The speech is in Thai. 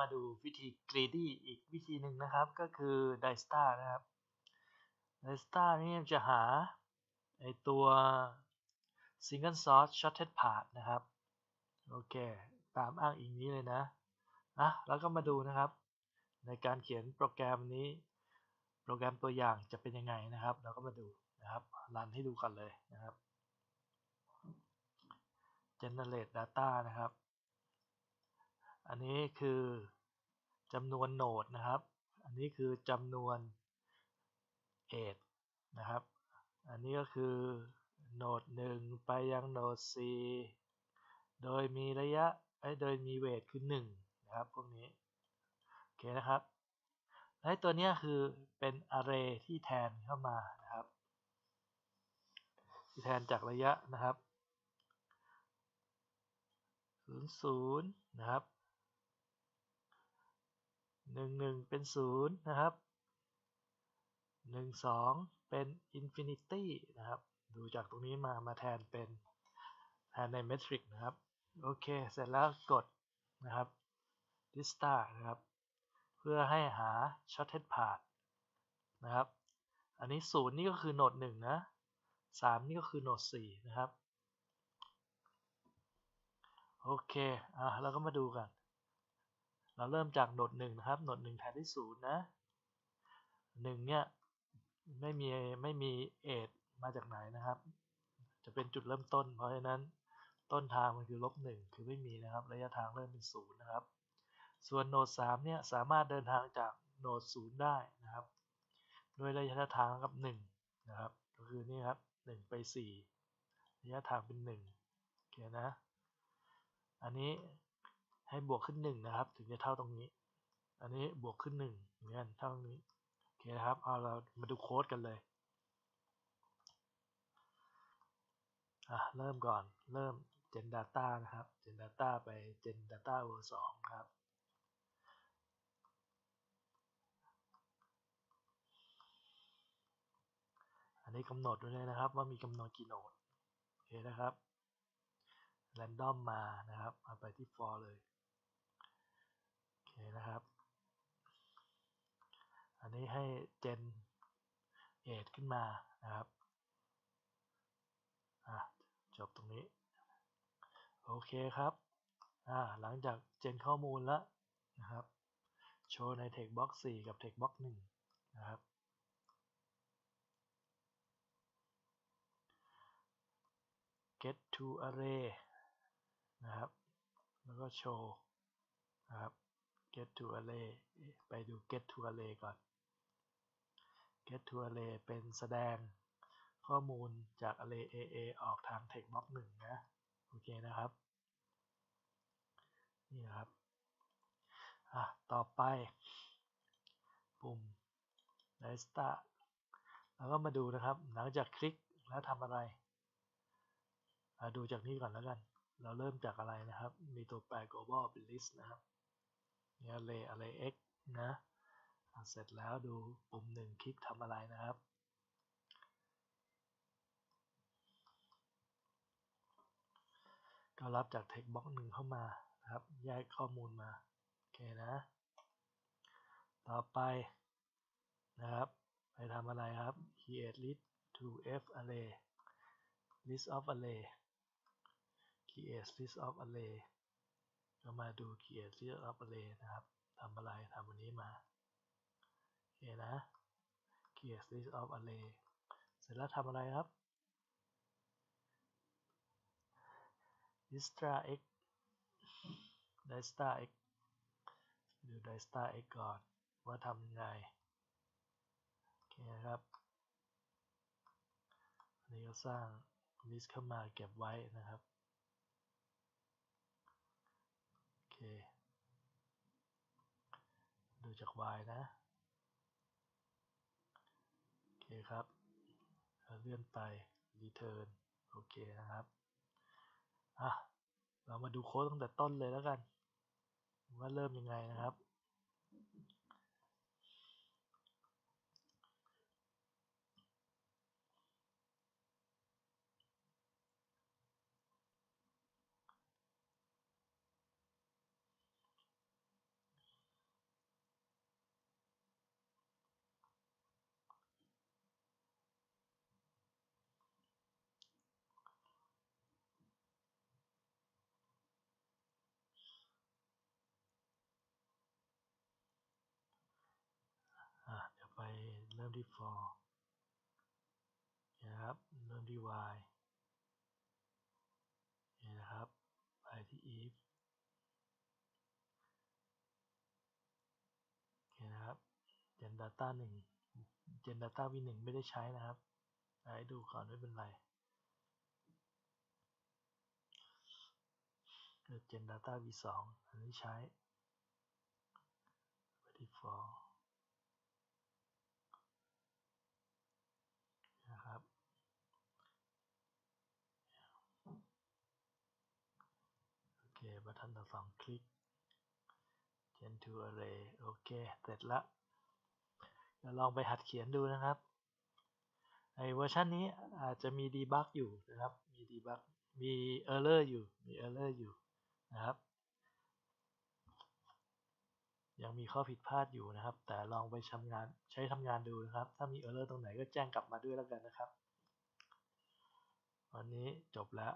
มาดูวิธี greedy อีกวิธีหนึ่งนะครับ ก็คือ d i s t a r นะครับ d i s t a r นี่จะหาไอตัว single source shorted path นะครับ โอเค ตามอ้างอิงนี้เลยนะอะแล้วก็มาดูนะครับ ในการเขียนโปรแกรมนี้ โปรแกรมตัวอย่างจะเป็นยังไงนะครับ เราก็มาดูนะครับรันให้ดูกันเลยนะครับ generate data นะครับ อันนี้คือจำนวนโนดนะครับ อันนี้คือจำนวน edge นะครับ อันนี้ก็คือโหนด1ไปยังโนด4โดยมีระยะโดยมีเวทคือ1นะครับพวกนี้ โอเคนะครับ และตัวนี้คือเป็น array ที่แทนเข้ามานะครับ ที่แทนจากระยะนะครับ 00 นะครับ 11เป็น0นะครับ12เป็น infinity นะครับ ดูจากตรงนี้มามาแทนเป็นแทนในเมทริกนะครับ โอเค เสร็จแล้วกดนะครับ lista นะครับ เพื่อให้หา shorted path นะครับ อันนี้0นี่ก็คือโหนด1นะ3นี่ก็คือโหนด4นะครับ โอเค อะเราก็มาดูกัน เราเริ่มจากโหนด1นะครับโหนด1แทนที่0นย์นะ1เนี่ยไม่มีไม่มีเอทมาจากไหนนะครับ จะเป็นจุดเริ่มต้น เพราะฉะนั้นต้นทางมันคือลบ1คือไม่มีนะครับ ระยะทางเริ่มเป็น0นย์นะครับ ส่วนโหนด3เนี่ยสามารถเดินทางจากโหนด0ได้นะครับโดยระยะทางกับ1นะครับ ก็คือนี่ครับ1ไป4ระยะทางเป็น1โอเคนะ อันนี้ ให้บวกขึ้น1นะครับ ถึงจะเท่าตรงนี้ อันนี้บวกขึ้น1เหมือนกันเท่านี้โอเคนะครับเอาเรามาดูโค้ดกันเลยอะเริ่มก่อนเริ่ม Gen Data นะครับ Gen Data ไป Gen Data v e r 2ครับอันนี้กำหนดไว้เลยนะครับ ว่ามีกำหนดกี่โนดโอเคนะครับ Random มานะครับเอาไปที่ for เลย นะครับ อันนี้ให้ Gen 8ขึ้นมานะครับอะจบตรงนี้ โอเคครับอ่าหลังจากเจนข้อมูลแล้วนะครับ โชว์ใน textbox 4 กับ textbox 1 นะครับ get to array นะครับ แล้วก็โชว์นะครับ get to array ไปดู get to array ก่อน get to array เป็นแสดงข้อมูลจาก array AA ออกทาง textbox 1 นะ โอเคนะครับ นี่นะครับ อะ ต่อไปปุ่ม lista แล้วก็มาดูนะครับ หลังจากคลิกแล้วทำอะไร ดูจากนี้ก่อนแล้วกัน เราเริ่มจากอะไรนะครับ มีตัวแปร global เป็น list นะครับ นี่ array array x นะเสร็จแล้วดูปุ่มหนึ่งคลิกทำอะไรนะครับ ก็รับจาก text box หนึ่งเข้ามานะครับ แยกข้อมูลมา โอเคนะ ต่อไปนะครับ ไปทำอะไรครับ create list to f array list of array create list of array ก็มาดู create list of array นะครับทำอะไรทำวันนี้มาโอเคนะ create list of array เสร็จแล้วทำอะไรครับ distra x distra x ดู distra x ก่อนว่าทำยังไงโอเคครับอันนี้ก็สร้าง list เข้ามาเก็บไว้นะครับ โอเค ดู จาก y นะ โอเคครับ เลื่อนไป return โอเคนะครับ อะ เรามาดูโค้ดตั้งแต่ต้นเลยแล้วกัน ว่าเริ่มยังไงนะครับ ริ่มที่ for นะครับเริ่มที่ y นี่นะครับ ไปที่ if โอเคนะครับ gen data 1 gen data v 1ไม่ได้ใช้นะครับให้ดูก่อนไม่เป็นไรเกิด gen data v 2อันนี้ใช้ไปที่ for นะครับ โอเค บัตทันต่อสองคลิก gen to array โอเค เสร็จละเดี๋ยวลองไปหัดเขียนดูนะครับในเวอร์ชันนี้อาจจะมี debug อยู่นะครับ มี debug มี error อยู่ มี error อยู่นะครับ ยังมีข้อผิดพลาดอยู่นะครับ แต่ลองไปทำงานใช้ทำงานดูนะครับ ถ้ามี error ตรงไหนก็แจ้งกลับมาด้วยแล้วกันนะครับ วันนี้จบแล้ว